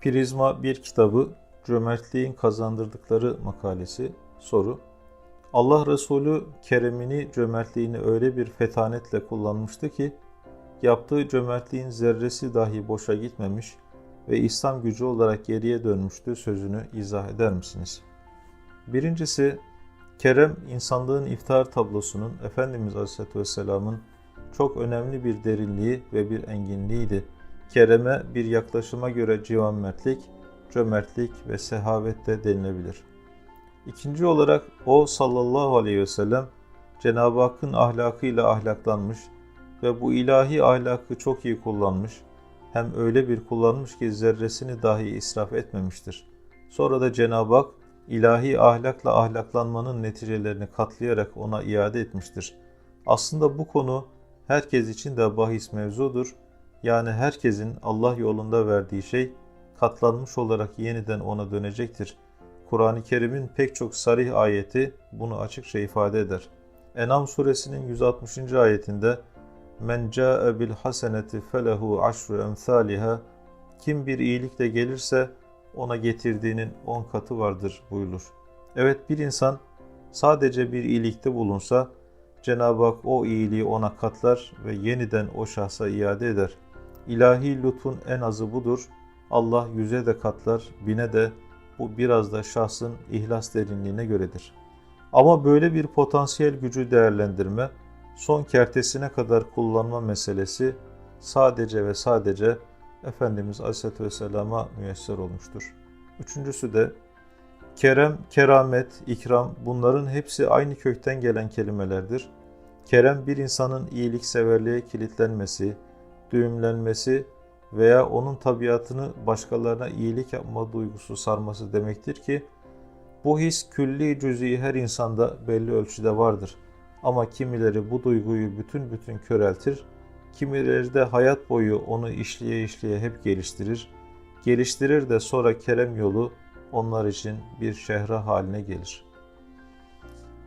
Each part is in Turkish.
Prizma bir kitabı Cömertliğin Kazandırdıkları makalesi soru. Allah Resulü keremini, cömertliğini öyle bir fetanetle kullanmıştı ki yaptığı cömertliğin zerresi dahi boşa gitmemiş ve İslam gücü olarak geriye dönmüştü sözünü izah eder misiniz? Birincisi, Kerem insanlığın iftar tablosunun Efendimiz Aleyhisselatü Vesselam'ın çok önemli bir derinliği ve bir enginliğiydi. Kerem'e bir yaklaşıma göre civanmertlik, cömertlik ve sehavet de denilebilir. İkinci olarak o sallallahu aleyhi ve sellem Cenab-ı Hakk'ın ahlakıyla ahlaklanmış ve bu ilahi ahlakı çok iyi kullanmış, hem öyle bir kullanmış ki zerresini dahi israf etmemiştir. Sonra da Cenab-ı Hak ilahi ahlakla ahlaklanmanın neticelerini katlayarak ona iade etmiştir. Aslında bu konu herkes için de bahis mevzudur. Yani herkesin Allah yolunda verdiği şey katlanmış olarak yeniden ona dönecektir. Kur'an-ı Kerim'in pek çok sarih ayeti bunu açıkça ifade eder. Enam suresinin 160. ayetinde Men ca'e bil haseneti felehu aşru emsaliha Kim bir iyilikle gelirse ona getirdiğinin on katı vardır buyurulur. Evet bir insan sadece bir iyilikte bulunsa Cenab-ı Hak o iyiliği ona katlar ve yeniden o şahsa iade eder. İlahi lütfun en azı budur. Allah yüze de katlar, bine de bu biraz da şahsın ihlas derinliğine göredir. Ama böyle bir potansiyel gücü değerlendirme, son kertesine kadar kullanma meselesi sadece ve sadece Efendimiz Aleyhisselatü Vesselam'a müyesser olmuştur. Üçüncüsü de kerem, keramet, ikram bunların hepsi aynı kökten gelen kelimelerdir. Kerem bir insanın iyilikseverliğe kilitlenmesi, düğümlenmesi veya onun tabiatını başkalarına iyilik yapma duygusu sarması demektir ki bu his külli cüz'i her insanda belli ölçüde vardır. Ama kimileri bu duyguyu bütün bütün köreltir, kimileri de hayat boyu onu işleye işleye hep geliştirir. Geliştirir de sonra kerem yolu onlar için bir şehra haline gelir.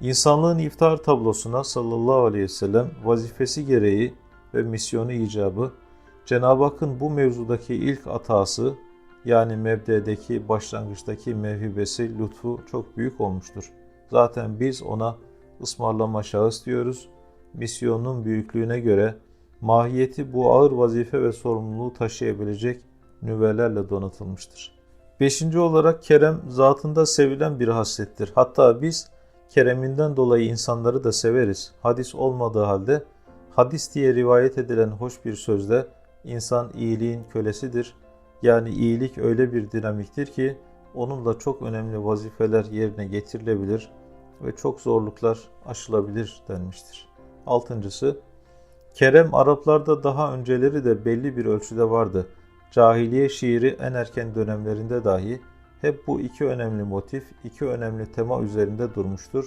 İnsanlığın iftar tablosuna sallallahu aleyhi ve sellem vazifesi gereği ve misyonu icabı Cenab-ı Hakk'ın bu mevzudaki ilk atası yani mebdedeki başlangıçtaki mevhibesi lütfu çok büyük olmuştur. Zaten biz ona ısmarlama şahıs diyoruz. Misyonun büyüklüğüne göre mahiyeti bu ağır vazife ve sorumluluğu taşıyabilecek nüvelerle donatılmıştır. Beşinci olarak kerem zatında sevilen bir haslettir. Hatta biz kereminden dolayı insanları da severiz. Hadis olmadığı halde hadis diye rivayet edilen hoş bir sözde insan iyiliğin kölesidir. Yani iyilik öyle bir dinamiktir ki onunla çok önemli vazifeler yerine getirilebilir ve çok zorluklar aşılabilir denmiştir. Altıncısı, Kerem Araplarda daha önceleri de belli bir ölçüde vardı. Cahiliye şiiri en erken dönemlerinde dahi hep bu iki önemli motif, iki önemli tema üzerinde durmuştur.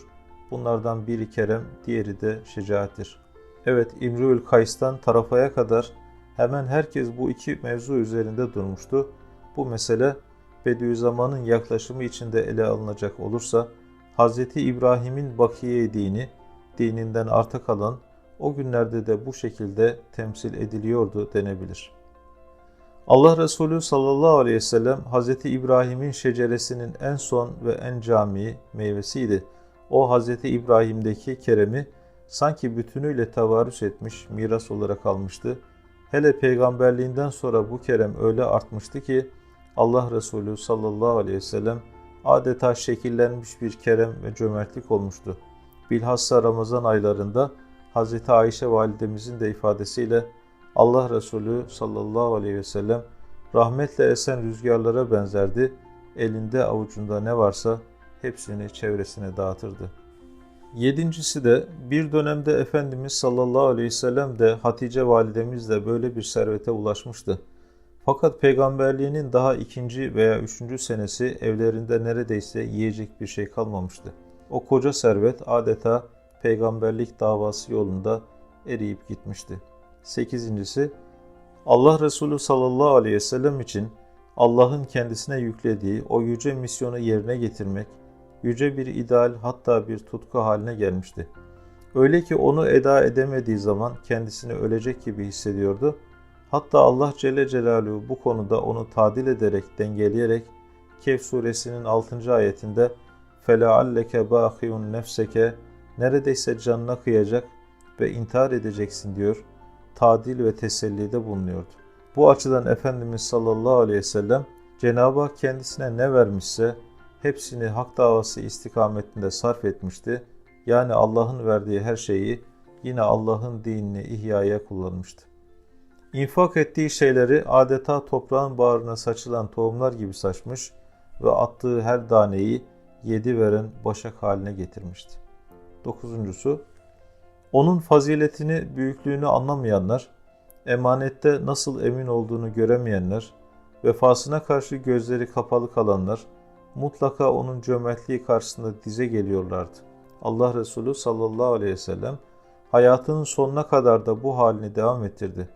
Bunlardan biri kerem, diğeri de şecaattir. Evet İmrül Kays'tan Tarafa'ya kadar hemen herkes bu iki mevzu üzerinde durmuştu. Bu mesele Bediüzzaman'ın yaklaşımı içinde ele alınacak olursa Hz. İbrahim'in bakiye dini, dininden arta kalan o günlerde de bu şekilde temsil ediliyordu denebilir. Allah Resulü sallallahu aleyhi ve sellem Hz. İbrahim'in şeceresinin en son ve en cami meyvesiydi. O Hz. İbrahim'deki keremi sanki bütünüyle tavarüs etmiş, miras olarak almıştı. Hele peygamberliğinden sonra bu kerem öyle artmıştı ki Allah Resulü sallallahu aleyhi ve sellem adeta şekillenmiş bir kerem ve cömertlik olmuştu. Bilhassa Ramazan aylarında Hz. Ayşe validemizin de ifadesiyle Allah Resulü sallallahu aleyhi ve sellem rahmetle esen rüzgarlara benzerdi. Elinde avucunda ne varsa hepsini çevresine dağıtırdı. Yedincisi de bir dönemde Efendimiz sallallahu aleyhi ve sellem de Hatice validemiz de böyle bir servete ulaşmıştı. Fakat peygamberliğinin daha ikinci veya üçüncü senesi evlerinde neredeyse yiyecek bir şey kalmamıştı. O koca servet adeta peygamberlik davası yolunda eriyip gitmişti. Sekizincisi, Allah Resulü sallallahu aleyhi ve sellem için Allah'ın kendisine yüklediği o yüce misyonu yerine getirmek, yüce bir ideal hatta bir tutku haline gelmişti. Öyle ki onu eda edemediği zaman kendisini ölecek gibi hissediyordu. Hatta Allah Celle Celaluhu bu konuda onu tadil ederek, dengeleyerek Kehf suresinin 6. ayetinde فَلَعَلَّكَ بَاخِيُنْ nefseke neredeyse canına kıyacak ve intihar edeceksin diyor. Tadil ve tesellide bulunuyordu. Bu açıdan Efendimiz sallallahu aleyhi ve sellem Cenab-ı Hak kendisine ne vermişse hepsini hak davası istikametinde sarf etmişti. Yani Allah'ın verdiği her şeyi yine Allah'ın dinini ihyaya kullanmıştı. İnfak ettiği şeyleri adeta toprağın bağrına saçılan tohumlar gibi saçmış ve attığı her daneyi yedi veren başak haline getirmişti. Dokuzuncusu, onun faziletini, büyüklüğünü anlamayanlar, emanette nasıl emin olduğunu göremeyenler, vefasına karşı gözleri kapalı kalanlar, mutlaka onun cömertliği karşısında dize geliyorlardı. Allah Resulü sallallahu aleyhi ve sellem hayatının sonuna kadar da bu halini devam ettirdi.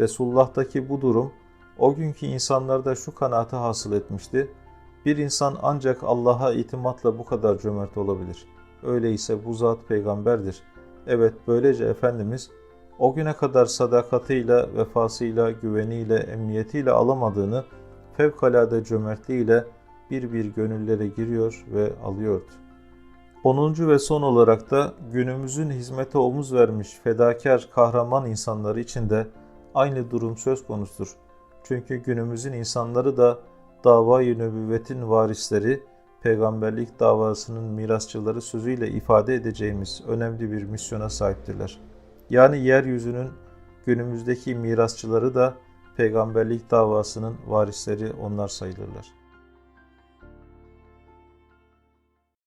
Resulullah'taki bu durum o günkü insanlarda şu kanaati hasıl etmişti. Bir insan ancak Allah'a itimatla bu kadar cömert olabilir. Öyleyse bu zat peygamberdir. Evet böylece Efendimiz o güne kadar sadakatıyla, vefasıyla, güveniyle, emniyetiyle alamadığını fevkalade cömertliğiyle bir bir gönüllere giriyor ve alıyordu. 10. ve son olarak da günümüzün hizmete omuz vermiş fedakar kahraman insanları için de aynı durum söz konusudur. Çünkü günümüzün insanları da dava-i nübüvvetin varisleri, peygamberlik davasının mirasçıları sözüyle ifade edeceğimiz önemli bir misyona sahiptirler. Yani yeryüzünün günümüzdeki mirasçıları da peygamberlik davasının varisleri onlar sayılırlar.